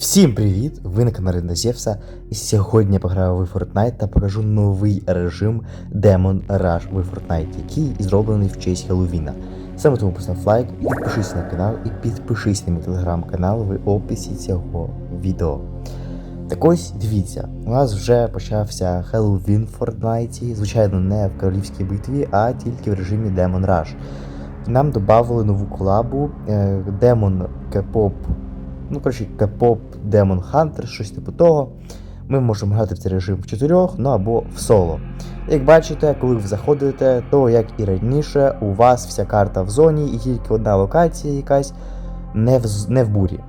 Всім привіт! Ви на каналі Назєвса, і сьогодні я пограю в Fortnite та покажу новий режим Demon Rush в Fortnite, який зроблений в честь Хеллоуіна. Саме тому постав лайк, підпишись на канал і підпишись на мій телеграм-канал в описі цього відео. Так ось дивіться, у нас вже почався Хеллоуін в Fortnite, звичайно, не в королівській битві, а тільки в режимі Demon Rush. Нам додали нову колабу е, Demon K-pop ну, коротше, K-pop Demon Hunter, щось типу того. Ми можемо грати в цей режим в чотирьох, ну або в соло. Як бачите, коли ви заходите, то як і раніше, у вас вся карта в зоні і тільки одна локація якась не в, не в бурі.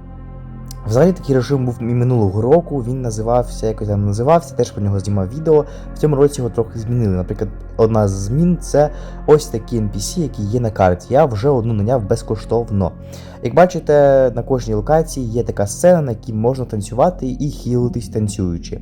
Взагалі такий режим був і минулого року, він називався, якось там називався, теж про нього знімав відео. В цьому році його трохи змінили. Наприклад, одна з змін це ось такі NPC, які є на карті. Я вже одну наняв безкоштовно. Як бачите, на кожній локації є така сцена, на якій можна танцювати і хілитись танцюючи.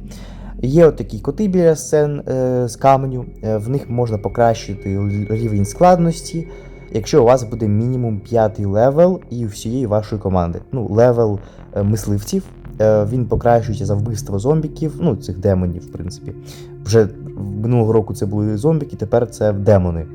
Є от коти біля сцен е, з каменю, е, в них можна покращити рівень складності, якщо у вас буде мінімум п'ятий левел і всієї вашої команди. Ну, левел е, мисливців. е, Він покращується за вбивство зомбіків, ну цих демонів, в принципі. Вже минулого року це були зомбіки, тепер це демони.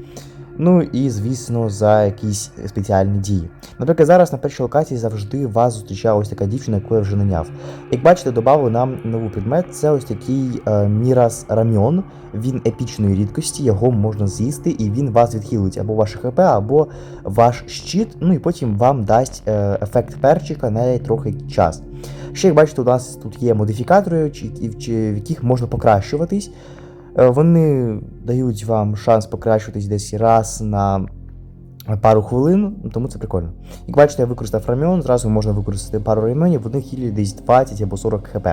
Ну і, звісно, за якісь спеціальні дії. Наприклад, зараз на першій локації завжди вас зустрічає ось така дівчина, яку я вже наняв. Як бачите, додали нам новий предмет. Це ось такий е, Мірас Рамьон. Він епічної рідкості, його можна з'їсти, і він вас відхилить або ваше ХП, або ваш щит. Ну і потім вам дасть е, ефект перчика на трохи час. Ще як бачите, у нас тут є модифікатори, в яких можна покращуватись. Е, Вони дають вам шанс покращуватись десь раз на пару хвилин, тому це прикольно. Як бачите, я використав раміон, зразу можна використати пару раміонів, вони хілі десь 20 або 40 хп.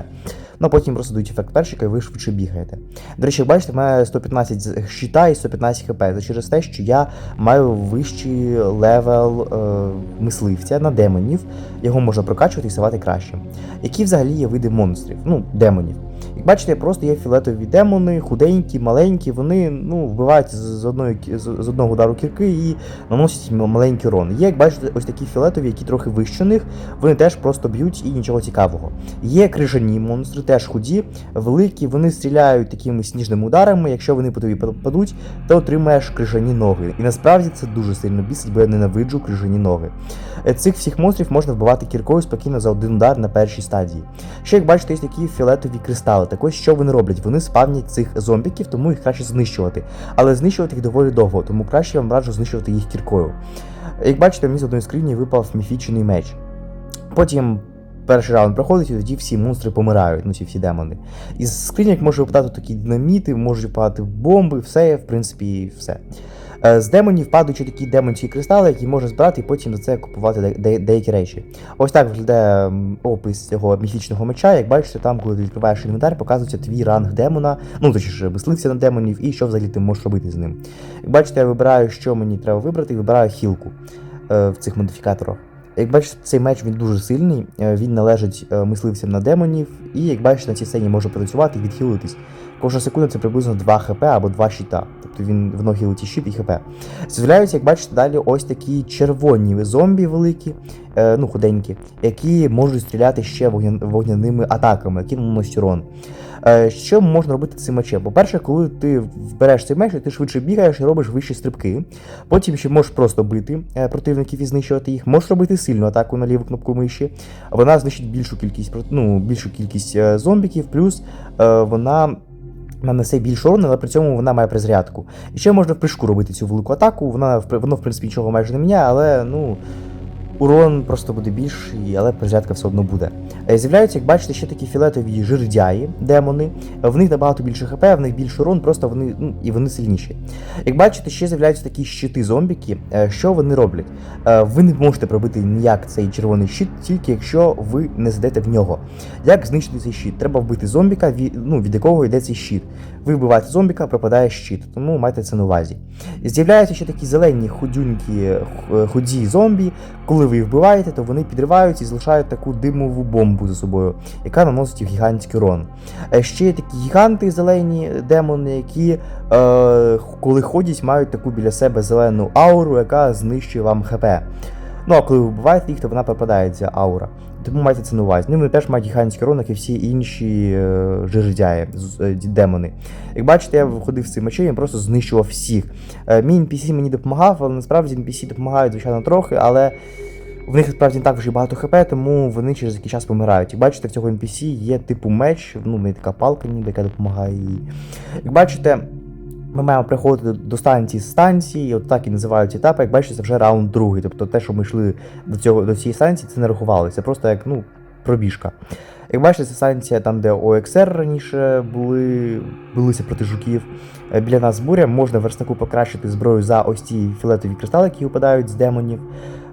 Ну а потім просто дають ефект перчика і ви швидше бігаєте. До речі, як бачите, в мене 115 щита і 115 хп. Це через те, що я маю вищий левел е, мисливця на демонів, його можна прокачувати і ставати кращим. Які взагалі є види монстрів, ну, демонів. Як бачите, просто є фіолетові демони, худенькі, маленькі, вони ну, вбивають з, одної, з, одного удару кірки і наносять маленький урон. Є, як бачите, ось такі фіолетові, які трохи вище них, вони теж просто б'ють і нічого цікавого. Є крижані монстри, теж худі, великі, вони стріляють такими сніжними ударами. Якщо вони по тобі падуть, то отримаєш крижані ноги. І насправді це дуже сильно бісить, бо я ненавиджу крижані ноги. Е, Цих всіх монстрів можна вбивати кіркою спокійно за один удар на першій стадії. Ще як бачите, є такі фіолетові кристали. Так ось що вони роблять? Вони спавнять цих зомбіків, тому їх краще знищувати. Але знищувати їх доволі довго, тому краще я вам раджу знищувати їх кіркою. Як бачите, мені з одної скрині випав міфічний меч. Потім перший раунд проходить, і тоді всі монстри помирають, ну ці всі демони. Із скриньок може випадати такі динаміти, можуть випадати бомби, все, в принципі, все. Е, З демонів падають такі демонські кристали, які можна збирати і потім за це купувати де- де- деякі речі. Ось так виглядає опис цього міфічного меча. Як бачите, там, коли ти відкриваєш інвентар, показується твій ранг демона, ну точніше, мисливця на демонів, і що взагалі ти можеш робити з ним. Як бачите, я вибираю, що мені треба вибрати, і вибираю хілку е, в цих модифікаторах. Як бачите, цей меч він дуже сильний, е, він належить мисливцям на демонів, і як бачите, на цій сцені може працювати і відхилитись. Кожна секунда це приблизно 2 хп або 2 щита. Тобто він воно хілить і щит і хп. З'являються, як бачите, далі ось такі червоні зомбі великі, е, ну худенькі, які можуть стріляти ще вогня- вогняними атаками, які наносять урон. Е, Що можна робити цим мечем? По-перше, коли ти вбереш цей меч, ти швидше бігаєш і робиш вищі стрибки. Потім ще можеш просто бити е, противників і знищувати їх. Можеш робити сильну атаку на ліву кнопку миші. Вона знищить більшу кількість ну, більшу кількість е, зомбіків, плюс е, вона. Нанесе більше урону, але при цьому вона має призрядку. І ще можна в прыжку робити цю велику атаку. Вона воно, в принципі, нічого майже не міняє, але ну. Урон просто буде більший, але призрядка все одно буде. Е, З'являються, як бачите, ще такі фіолетові жирдяї, демони. В них набагато більше хп, в них більше урон, просто вони ну, і вони сильніші. Як бачите, ще з'являються такі щити зомбіки. Е, Що вони роблять? Е, Ви не можете пробити ніяк цей червоний щит, тільки якщо ви не зайдете в нього. Як знищити цей щит? Треба вбити зомбіка, від, ну, від якого йде цей щит. Ви вбиваєте зомбіка, пропадає щит, тому майте це на увазі. З'являються ще такі зелені худюнькі худі зомбі. Коли ви їх вбиваєте, то вони підриваються і залишають таку димову бомбу за собою, яка наносить гігантський урон. Е, Ще є такі гіганти зелені демони, які, е, коли ходять, мають таку біля себе зелену ауру, яка знищує вам ХП. Ну а коли ви вбиваєте їх, то вона пропадає ця аура. Тому майте це на увазі. Ну, вони теж мають гігантський ронок і всі інші е, жирдяї, е, демони. Як бачите, я виходив з цим мечем, я просто знищував всіх. Е, мій NPC мені допомагав, але насправді NPC допомагають, звичайно, трохи, але в них справді не так вже багато хп, тому вони через який час помирають. Як бачите, в цього NPC є типу меч, ну, не така палка, ніби, яка допомагає їй. Як бачите, ми маємо приходити до станції з станції, от так і називають етапи. Як бачите, це вже раунд другий. Тобто те, що ми йшли до цього до цієї станції, це не рахувалося. Це просто як ну, пробіжка. Як бачите, це станція там, де ОXР раніше були, билися проти жуків. Е, Біля нас буря, можна верстаку покращити зброю за ось ці фіолетові кристали, які випадають з демонів.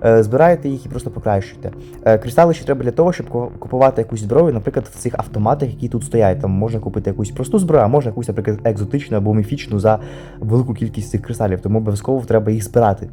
Е, Збираєте їх і просто покращуєте. Е, Кристали ще треба для того, щоб купувати якусь зброю, наприклад, в цих автоматах, які тут стоять. Там можна купити якусь просту зброю, а можна якусь, наприклад, екзотичну або міфічну за велику кількість цих кристалів, тому обов'язково треба їх збирати.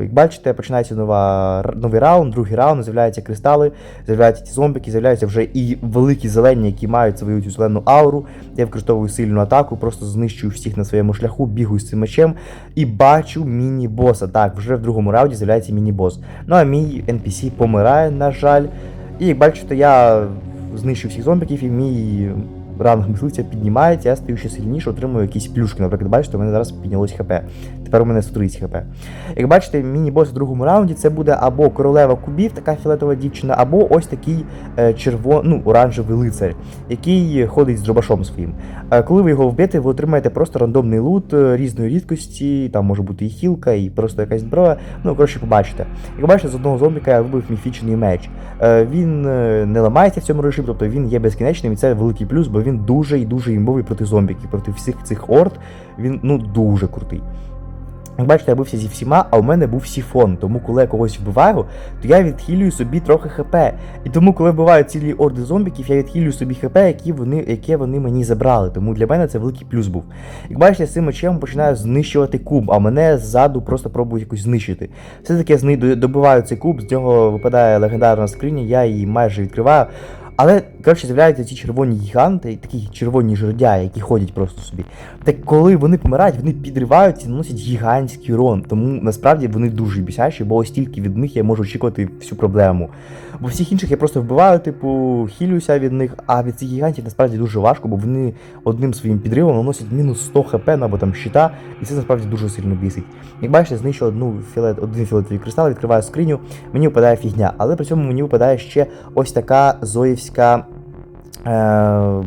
Як бачите, починається нова, новий раунд, другий раунд, з'являються кристали, з'являються ті зомбики, з'являються вже і великі зелені, які мають свою цю зелену ауру. Я використовую сильну атаку, просто знищую всіх на своєму шляху, бігаю з цим мечем і бачу міні-боса. Так, вже в другому раунді з'являється міні-бос. Ну а мій NPC помирає, на жаль. І як бачите, я знищив всіх зомбиків, і мій ранг мисливця піднімається, я стаю ще сильніше, отримую якісь плюшки. Наприклад, бачите, у мене зараз піднялось хп. Тепер у мене 130 хп. Як бачите, міні-бос в другому раунді це буде або королева кубів, така фіолетова дівчина, або ось такий е, червон, ну, оранжевий лицар, який ходить з дробашом своїм. Е, коли ви його вб'єте, ви отримаєте просто рандомний лут е, різної рідкості, там може бути і хілка, і просто якась зброя. Ну, коротше, побачите. Як бачите, з одного зомбіка я вибив міфічний меч. Він не ламається в цьому режимі, тобто він є безкінечним, і це великий плюс, бо він дуже і дуже імбовий проти зомбіків, проти всіх цих орд. Він ну дуже крутий. Як бачите, я бився зі всіма, а у мене був сіфон. Тому коли я когось вбиваю, то я відхилюю собі трохи хп. І тому, коли вбиваю цілі орди зомбіків, я відхилюю собі хп, які вони, яке вони мені забрали. Тому для мене це великий плюс був. Як бачите, з цим мечем починаю знищувати куб, а мене ззаду просто пробують якось знищити. Все-таки я добиваю цей куб, з нього випадає легендарна скриня, я її майже відкриваю. Але, коротше, з'являються ці червоні гіганти, такі червоні жердяї, які ходять просто собі. Так коли вони помирають, вони підриваються і наносять гігантський урон. Тому насправді вони дуже бісячі, бо ось тільки від них я можу очікувати всю проблему. Бо всіх інших я просто вбиваю, типу, хілюся від них, а від цих гігантів насправді дуже важко, бо вони одним своїм підривом наносять мінус 100 хп або там щита, і це насправді дуже сильно бісить. Як бачите, знищу одну філет, один фіолетовий кристал, відкриваю скриню, мені випадає фігня, але при цьому мені випадає ще ось така зоївська. Е-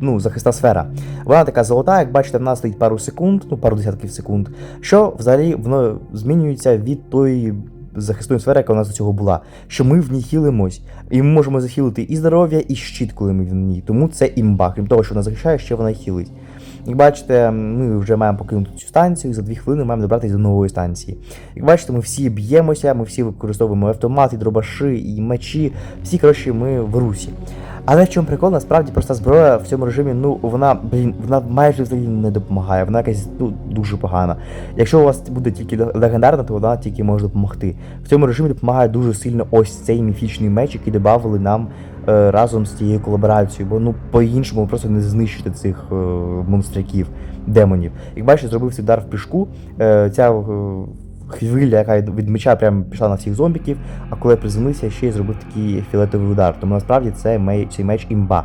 ну, захисна сфера. Вона така золота, як бачите, в нас стоїть пару секунд, ну пару десятків секунд, що взагалі воно змінюється від тої захисної сфери, яка у нас до цього була. Що ми в ній хілимось, і ми можемо захилити і здоров'я, і щит, коли ми в ній. Тому це імба. Крім того, що вона захищає, ще вона хілить. Як бачите, ми вже маємо покинути цю станцію, і за дві хвилини маємо добратися до нової станції. Як бачите, ми всі б'ємося, ми всі використовуємо автомати, дробаші і мечі. Всі, коротше, ми в русі. Але в чому прикол, насправді проста зброя в цьому режимі, ну вона, блін, вона майже взагалі не допомагає, вона якась ну, дуже погана. Якщо у вас буде тільки легендарна, то вона тільки може допомогти. В цьому режимі допомагає дуже сильно ось цей міфічний меч, який додали нам е, разом з цією колаборацією, бо ну по-іншому просто не знищите цих е, монстряків, демонів. Як бачите, зробив цей удар в пішку, е, ця е, хвиля, яка від меча прямо пішла на всіх зомбіків, а коли приземлився, ще й зробив такий фіолетовий удар. Тому насправді це меч, цей меч імба.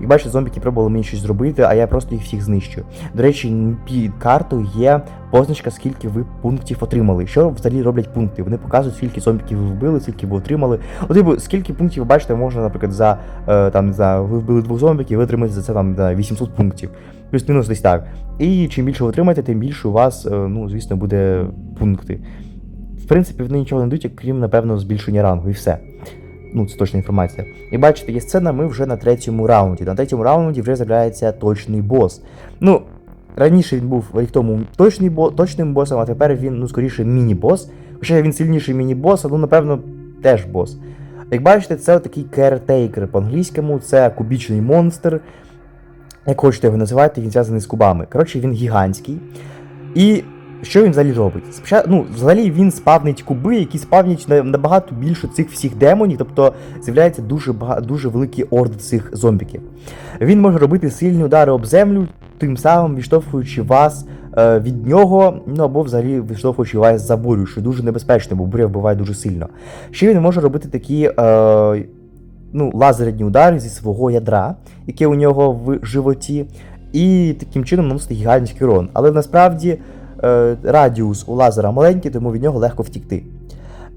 Як бачите, зомбіки пробували мені щось зробити, а я просто їх всіх знищую. До речі, під картою є позначка, скільки ви пунктів отримали. Що взагалі роблять пункти? Вони показують, скільки зомбіків ви вбили, скільки ви отримали. От, типу, скільки пунктів ви бачите, можна, наприклад, за е, там, знаю, ви вбили двох зомбіків, ви отримаєте за це там не 800 пунктів. Плюс-мінус десь так. І чим більше ви отримаєте, тим більше у вас, е, ну, звісно, буде пункти. В принципі, вони нічого не дають, крім, напевно, збільшення рангу, і все. Ну, це точна інформація. І бачите, є сцена, ми вже на третьому раунді. На третьому раунді вже з'являється точний бос. Ну, раніше він був рік тому точний бо, точним босом, а тепер він, ну, скоріше, міні-бос. Хоча він сильніший міні-бос, але, ну, напевно, теж бос. Як бачите, це такий керетейкер по-англійському, це кубічний монстр. Як хочете його називати, він зв'язаний з кубами. Коротше, він гігантський. І що він взагалі робить? Ну, взагалі він спавнить куби, які спавнять набагато більше цих всіх демонів, тобто з'являється дуже бага... дуже великий орд цих зомбіків. Він може робити сильні удари об землю, тим самим відштовхуючи вас е, від нього, ну або взагалі відштовхуючи вас за бурю, що дуже небезпечно, бо буря вбиває дуже сильно. Ще він може робити такі. Е, Ну, лазерні удари зі свого ядра, яке у нього в животі, і таким чином наносити гігантський урон. Але насправді радіус у лазера маленький, тому від нього легко втікти.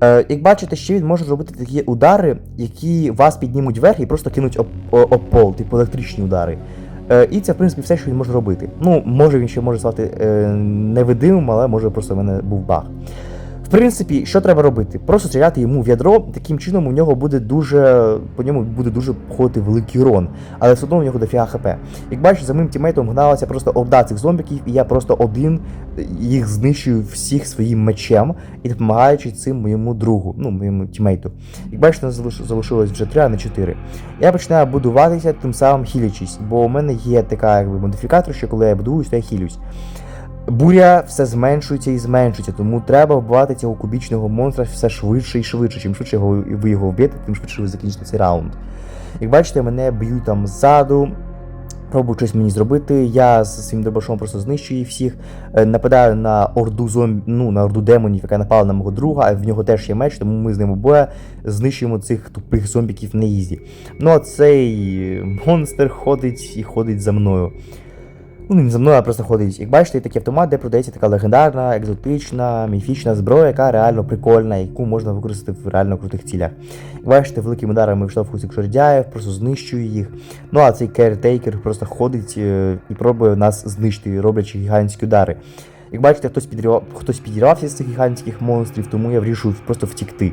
Е, як бачите, ще він може робити такі удари, які вас піднімуть вверх і просто кинуть об, об пол, типу електричні удари. Е, і це, в принципі, все, що він може робити. Ну, може він ще може стати е, невидимим, але може просто в мене був баг. В принципі, що треба робити? Просто стріляти йому в ядро, таким чином у нього буде дуже. По ньому буде дуже походити великий урон, але все одно у нього дофіга хп. Як бачиш, за моїм тімейтом гналася просто орда цих зомбіків, і я просто один їх знищую всіх своїм мечем і допомагаючи цим моєму другу, ну моєму тімейту. Як бачите, нас залиш- залишилось вже 3, а не 4. Я починаю будуватися, тим самим хілячись, бо у мене є така якби модифікатор, що коли я будуюсь, то я хілюсь. Буря все зменшується і зменшується, тому треба вбивати цього кубічного монстра все швидше і швидше. Чим швидше його, ви його вб'єте, тим швидше ви закінчите цей раунд. Як бачите, мене б'ють там ззаду, пробують щось мені зробити. Я з своїм дробашом просто знищую всіх. Е, Нападаю на орду зомбі, ну на орду демонів, яка напала на мого друга, а в нього теж є меч, тому ми з ним обоє знищуємо цих тупих зомбіків на ізі. Ну а цей монстр ходить і ходить за мною. Ну, він за мною просто ходить. Як бачите, є такий автомат, де продається така легендарна, екзотична, міфічна зброя, яка реально прикольна, яку можна використати в реально крутих цілях. Як бачите, великими ударами вштовхують цих шордяїв, просто знищує їх. Ну а цей керетейкер просто ходить е, і пробує нас знищити, роблячи гігантські удари. Як бачите, хтось підірвав, хтось підірвався з цих гігантських монстрів, тому я вирішую просто втікти.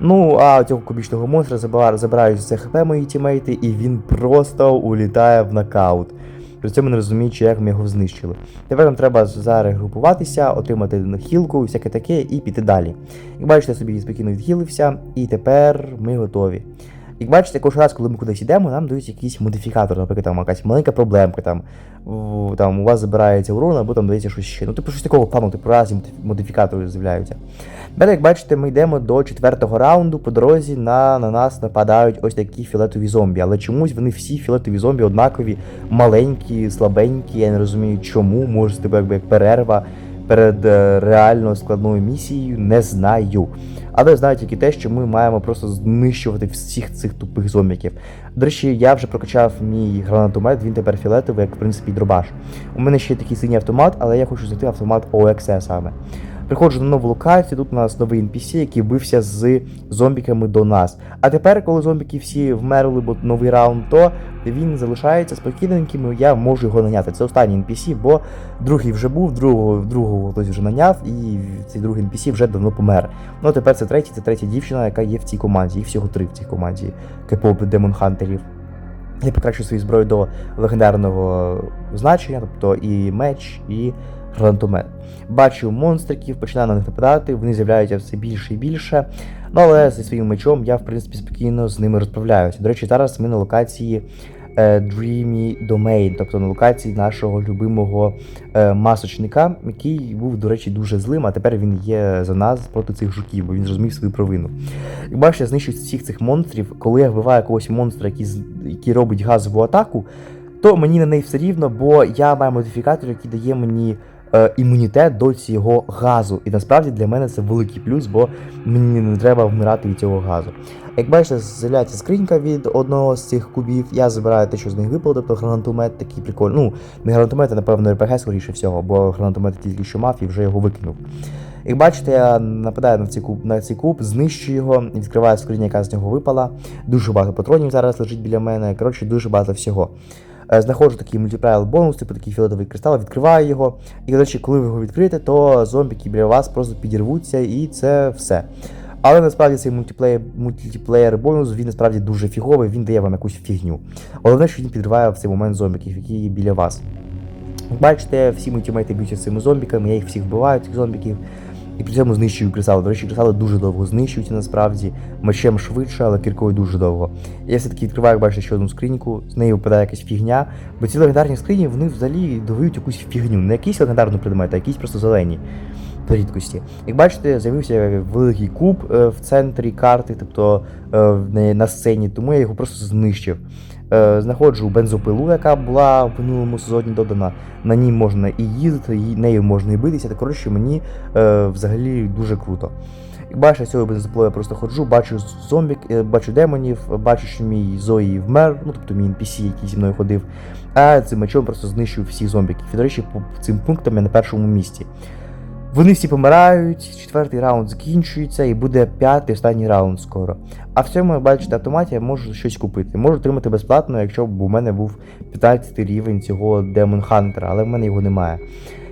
Ну, а цього кубічного монстра забирають, це хп мої тімейти, і він просто улітає в нокаут. При цьому не розуміючи, як ми його знищили. Тепер нам треба зарегрупуватися, отримати хілку всяке таке, і піти далі. Як бачите, я собі спокійно відхилився, і тепер ми готові. Як бачите, кожен раз, коли ми кудись йдемо, нам дають якийсь модифікатор, наприклад, там якась маленька проблемка, там, там у вас забирається урон, або там дається щось ще. Ну, типу щось такого плану, типу разні модифікатори з'являються. Далі, як бачите, ми йдемо до четвертого раунду. По дорозі на, на нас нападають ось такі фіолетові зомбі. Але чомусь вони всі фіолетові зомбі однакові, маленькі, слабенькі. Я не розумію, чому. Може, це якби як перерва перед е, реально складною місією, не знаю. Але знаю тільки те, що ми маємо просто знищувати всіх цих тупих зомбіків. До речі, я вже прокачав мій гранатомет, він тепер фіолетовий, як в принципі дробаш. У мене ще є такий синій автомат, але я хочу знайти автомат ОXE саме. Приходжу на нову локацію, тут у нас новий NPC, який бився з зомбіками до нас. А тепер, коли зомбіки всі вмерли, бо новий раунд, то він залишається спокійненьким, і я можу його наняти. Це останній NPC, бо другий вже був, другого, другого хтось вже наняв, і цей другий NPC вже давно помер. Ну а тепер це третій, це третя дівчина, яка є в цій команді. Їх всього три в цій команді Кепоп Демон Хантерів. Я покращу свою зброю до легендарного значення, тобто і меч, і гранатомет. Бачу монстриків, починаю на них нападати, вони з'являються все більше і більше. Ну але зі своїм мечом я, в принципі, спокійно з ними розправляюся. До речі, зараз ми на локації е, Dreamy Domain, тобто на локації нашого любимого е, масочника, який був, до речі, дуже злим, а тепер він є за нас проти цих жуків, бо він зрозумів свою провину. Як бачите, я знищую всіх цих монстрів, коли я вбиваю якогось монстра, який, який робить газову атаку, то мені на неї все рівно, бо я маю модифікатор, який дає мені імунітет до цього газу. І насправді для мене це великий плюс, бо мені не треба вмирати від цього газу. Як бачите, з'являється скринька від одного з цих кубів, я забираю те, що з них випало, тобто гранатомет такий прикольний. Ну, не гранатомет, а напевно РПГ скоріше всього, бо гранатомет тільки що мав і вже його викинув. Як бачите, я нападаю на цей куб, на цей куб, знищую його, відкриваю скриню, яка з нього випала. Дуже багато патронів зараз лежить біля мене. Коротше, дуже багато всього. Е, Знаходжу такий мультиплеєр бонус, типу такий фіолетовий кристал, відкриваю його. І, до речі, коли ви його відкриєте, то зомбіки біля вас просто підірвуться, і це все. Але насправді цей мультиплеєр, мультиплеєр бонус він насправді дуже фіговий, він дає вам якусь фігню. Головне, що він підриває в цей момент зомбіків, які є біля вас. Бачите, всі мої тімейти б'ються цими зомбіками, я їх всіх вбиваю, цих зомбіків. І при цьому знищую кристали. До речі, кристали дуже довго знищуються насправді, мечем швидше, але кіркою дуже довго. Я все-таки відкриваю, як бачите, ще одну скриньку, з неї випадає якась фігня, бо ці легендарні скрині вони взагалі додають якусь фігню. Не якийсь легендарний предмет, а якісь просто зелені. Рідкості. Як бачите, з'явився великий куб е, в центрі карти, тобто е, на сцені, тому я його просто знищив. Е, Знаходжу бензопилу, яка була в минулому сезоні додана. На ній можна і їздити, і нею можна і битися. Та коротше, мені е, взагалі дуже круто. Як бачите, з цього бензопилою я просто ходжу, бачу зомбі, е, бачу демонів, бачу, що мій Зої вмер, ну тобто мій NPC, який зі мною ходив. А цим мечом просто знищую всіх зомбіків. І, до речі, по цим пунктам я на першому місці. Вони всі помирають, четвертий раунд закінчується і буде п'ятий останній раунд скоро. А в цьому, бачите, автоматі я можу щось купити. Можу отримати безплатно, якщо б у мене був 15 рівень цього Demon Hunter, але в мене його немає.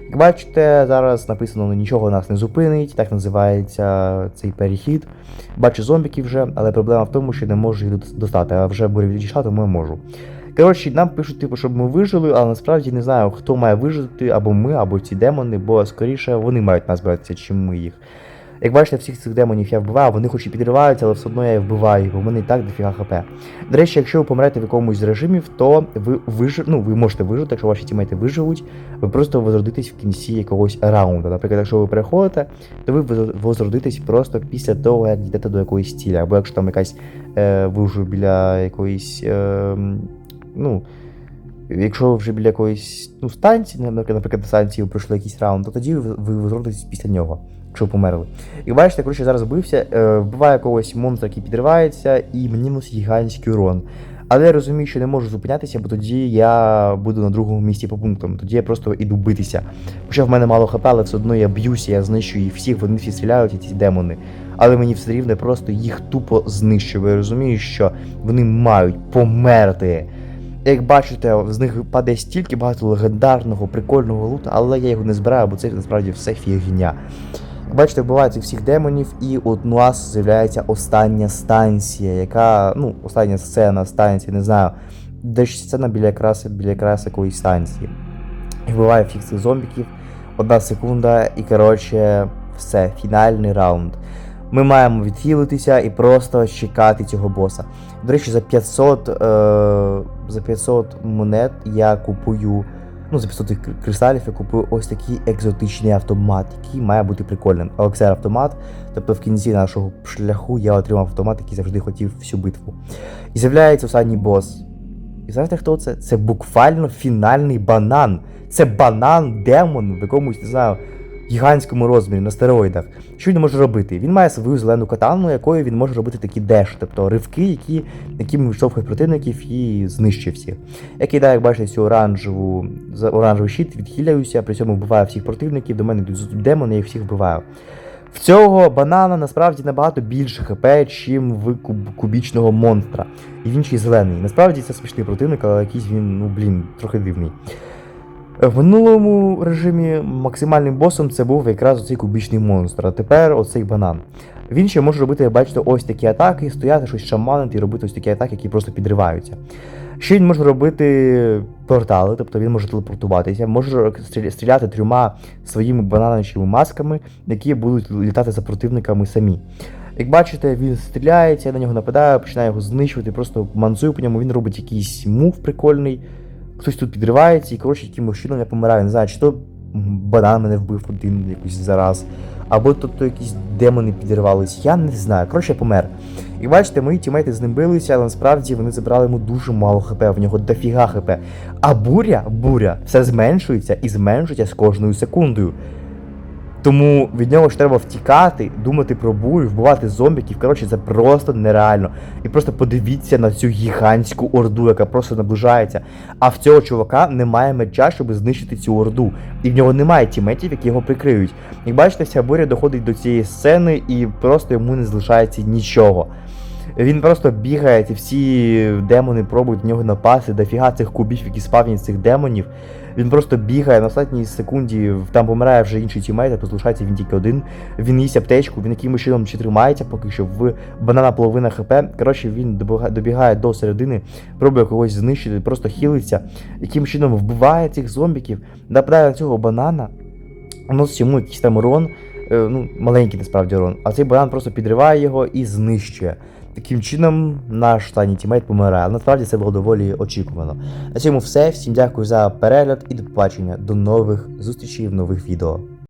Як бачите, зараз написано нічого нас не зупинить, так називається цей перехід. Бачу зомбіків вже, але проблема в тому, що не можу їх достати, а вже буря відійшла, тому я можу. Коротше, нам пишуть, типу, щоб ми вижили, але насправді не знаю, хто має вижити, або ми, або ці демони, бо скоріше вони мають нас братися, чим ми їх. Як бачите, всіх цих демонів я вбиваю, вони хоч і підриваються, але все одно я їх вбиваю, бо в мене і так дофіга хп. До речі, якщо ви помрете в якомусь з режимів, то ви виж... ну, ви можете вижити, якщо ваші тімейти виживуть, ви просто возродитесь в кінці якогось раунду. Наприклад, якщо ви переходите, то ви возродитесь просто після того, як йдете до якоїсь цілі, або якщо там якась е, ви вже біля якоїсь. Е, ну, Якщо вже біля якоїсь ну, станції, наприклад, на станції пройшли якийсь раунд, то тоді ви, возродитесь після нього, якщо ви померли. І бачите, коротше, зараз вбився, е, вбиває когось монстра, який підривається, і мені носить гігантський урон. Але я розумію, що не можу зупинятися, бо тоді я буду на другому місці по пунктам. Тоді я просто іду битися. Хоча в мене мало хп, але все одно я б'юся, я знищую їх всіх, вони всі стріляють, ці демони. Але мені все рівно просто їх тупо знищую. Я розумію, що вони мають померти. Як бачите, з них падає стільки багато легендарного, прикольного лута, але я його не збираю, бо це насправді все фігня. Бачите, вбивається всіх демонів, і от у нас з'являється остання станція, яка, ну, остання сцена станції, не знаю, десь сцена біля якраз, біля якраз якоїсь станції. І вбиває всіх цих зомбіків, одна секунда, і коротше, все, фінальний раунд. Ми маємо відхилитися і просто чекати цього боса. До речі, за 500, е, за 500 монет я купую. Ну, за 500 кристалів я купую ось такий екзотичний автомат, який має бути прикольним. Елексер автомат. Тобто в кінці нашого шляху я отримав автомат, який завжди хотів всю битву. І з'являється останній бос. І знаєте, хто це? Це буквально фінальний банан. Це банан демон в якомусь, не знаю, гігантському розмірі на стероїдах. Що він може робити? Він має свою зелену катану, якою він може робити такі деш, тобто ривки, які, якими відштовхує противників і знищує всіх. Я кидаю, як бачите, цю оранжеву, оранжевий щит, відхиляюся, при цьому вбиваю всіх противників, до мене йдуть демони, я їх всіх вбиваю. В цього банана насправді набагато більше хп, чим в куб- кубічного монстра. І він ще й зелений. Насправді це смішний противник, але якийсь він, ну блін, трохи дивний. В минулому режимі максимальним босом це був якраз оцей кубічний монстр, а тепер оцей банан. Він ще може робити, бачите, ось такі атаки, стояти щось шаманити і робити ось такі атаки, які просто підриваються. Ще він може робити портали, тобто він може телепортуватися, може стріля- стріляти трьома своїми бананочними масками, які будуть літати за противниками самі. Як бачите, він стріляється, я на нього нападаю, починаю його знищувати, просто манцую по ньому, він робить якийсь мув прикольний, хтось тут підривається, і коротше, якимось чином я помираю. Не знаю, чи то банан мене вбив один якийсь зараз, або то, то якісь демони підірвались, я не знаю. Коротше, я помер. І бачите, мої тімейти з ним билися, але насправді вони забрали йому дуже мало хп, в нього дофіга хп. А буря, буря, все зменшується і зменшується з кожною секундою. Тому від нього ж треба втікати, думати про бую, вбивати зомбіків. Коротше, це просто нереально. І просто подивіться на цю гігантську орду, яка просто наближається. А в цього чувака немає меча, щоб знищити цю орду. І в нього немає тіметів, які його прикриють. Як бачите, вся буря доходить до цієї сцени, і просто йому не залишається нічого. Він просто бігає, ці всі демони пробують в нього напасти, дофіга цих кубів, які спавнять цих демонів. Він просто бігає на останній секунді, там помирає вже інший тімейт, а тут він тільки один. Він їсть аптечку, він якимось чином ще тримається, поки що в банана половина хп. Коротше, він добігає до середини, пробує когось знищити, просто хілиться, яким чином вбиває цих зомбіків, нападає на цього банана, носить йому якийсь там урон. е, ну, маленький насправді урон, а цей банан просто підриває його і знищує. Таким чином, наш останній тімейт помирає. Насправді це було доволі очікувано. На цьому все. Всім дякую за перегляд і до побачення. До нових зустрічей в нових відео.